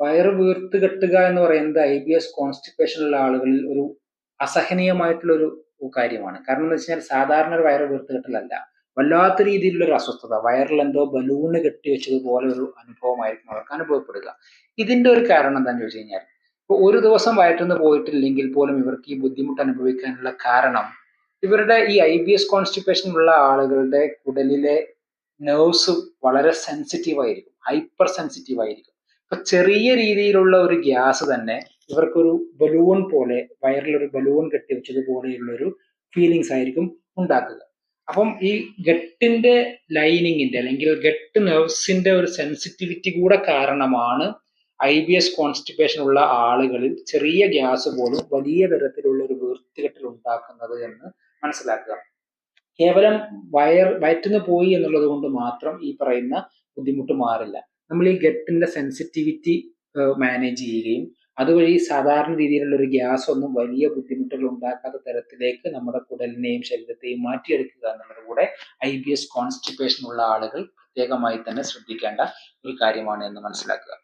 വയറ് വീർത്ത് കെട്ടുക എന്ന് പറയുന്നത് ഐ ബി എസ് കോൺസ്റ്റിപ്പേഷൻ ഉള്ള ആളുകളിൽ ഒരു അസഹനീയമായിട്ടുള്ള ഒരു കാര്യമാണ്. കാരണം എന്ന് വെച്ചാൽ സാധാരണ ഒരു വയറ് വീർത്ത് കെട്ടലല്ല. വല്ലാത്ത രീതിയിലുള്ള ഒരു അസ്വസ്ഥത. വയറിൽ എന്തോ ബലൂണ് കെട്ടി വെച്ചതുപോലെ ഒരു അനുഭവമായിരിക്കും അവർക്ക് അനുഭവപ്പെടുക. ഇതിന്റെ ഒരു കാരണം എന്താണെന്ന് ചോദിച്ചു കഴിഞ്ഞാൽ ഇപ്പൊ ഒരു ദിവസം വയറ്റുനിന്ന് പോയിട്ടില്ലെങ്കിൽ പോലും ഇവർക്ക് ഈ ബുദ്ധിമുട്ട് അനുഭവിക്കാനുള്ള കാരണം ഇവരുടെ ഈ ഐ ബി എസ് കോൺസ്റ്റിപ്പേഷൻ ഉള്ള ആളുകളുടെ കുടലിലെ നെർവ്സ് വളരെ സെൻസിറ്റീവ് ആയിരിക്കും. ഹൈപ്പർ സെൻസിറ്റീവ് ആയിരിക്കും. അപ്പൊ ചെറിയ രീതിയിലുള്ള ഒരു ഗ്യാസ് തന്നെ ഇവർക്കൊരു ബലൂൺ പോലെ വയറിൽ ഒരു ബലൂൺ കെട്ടി വെച്ചതുപോലെയുള്ള ഒരു ഫീലിങ്സ് ആയിരിക്കും ഉണ്ടാക്കുക. അപ്പം ഈ ഗട്ടിന്റെ ലൈനിങ്ങിന്റെ അല്ലെങ്കിൽ ഗട്ട് നെർവ്സിന്റെ ഒരു സെൻസിറ്റിവിറ്റി കൂടെ കാരണമാണ് ഐ ബി എസ് കോൺസ്റ്റിപ്പേഷൻ ഉള്ള ആളുകളിൽ ചെറിയ ഗ്യാസ് പോലും വലിയ തരത്തിലുള്ള ഒരു വീർത്തികെട്ടൽ ഉണ്ടാക്കുന്നത് എന്ന് മനസ്സിലാക്കുക. കേവലം വയർ വയറ്റുന്നു പോയി എന്നുള്ളത് കൊണ്ട് മാത്രം ഈ പറയുന്ന ബുദ്ധിമുട്ട് മാറില്ല. നമ്മൾ ഈ ഗട്ടിന്റെ സെൻസിറ്റിവിറ്റി മാനേജ് ചെയ്യുകയും അതുവഴി സാധാരണ രീതിയിലുള്ള ഒരു ഗ്യാസ് ഒന്നും വലിയ ബുദ്ധിമുട്ടുകൾ ഉണ്ടാക്കാത്ത തരത്തിലേക്ക് നമ്മുടെ കുടലിനെയും ശരീരത്തെയും മാറ്റിയെടുക്കുക എന്നുള്ളത് കൂടെ ഐ ബി എസ് കോൺസ്റ്റിപ്പേഷൻ ഉള്ള ആളുകൾ പ്രത്യേകമായി തന്നെ ശ്രദ്ധിക്കേണ്ട ഒരു കാര്യമാണ് എന്ന് മനസ്സിലാക്കുക.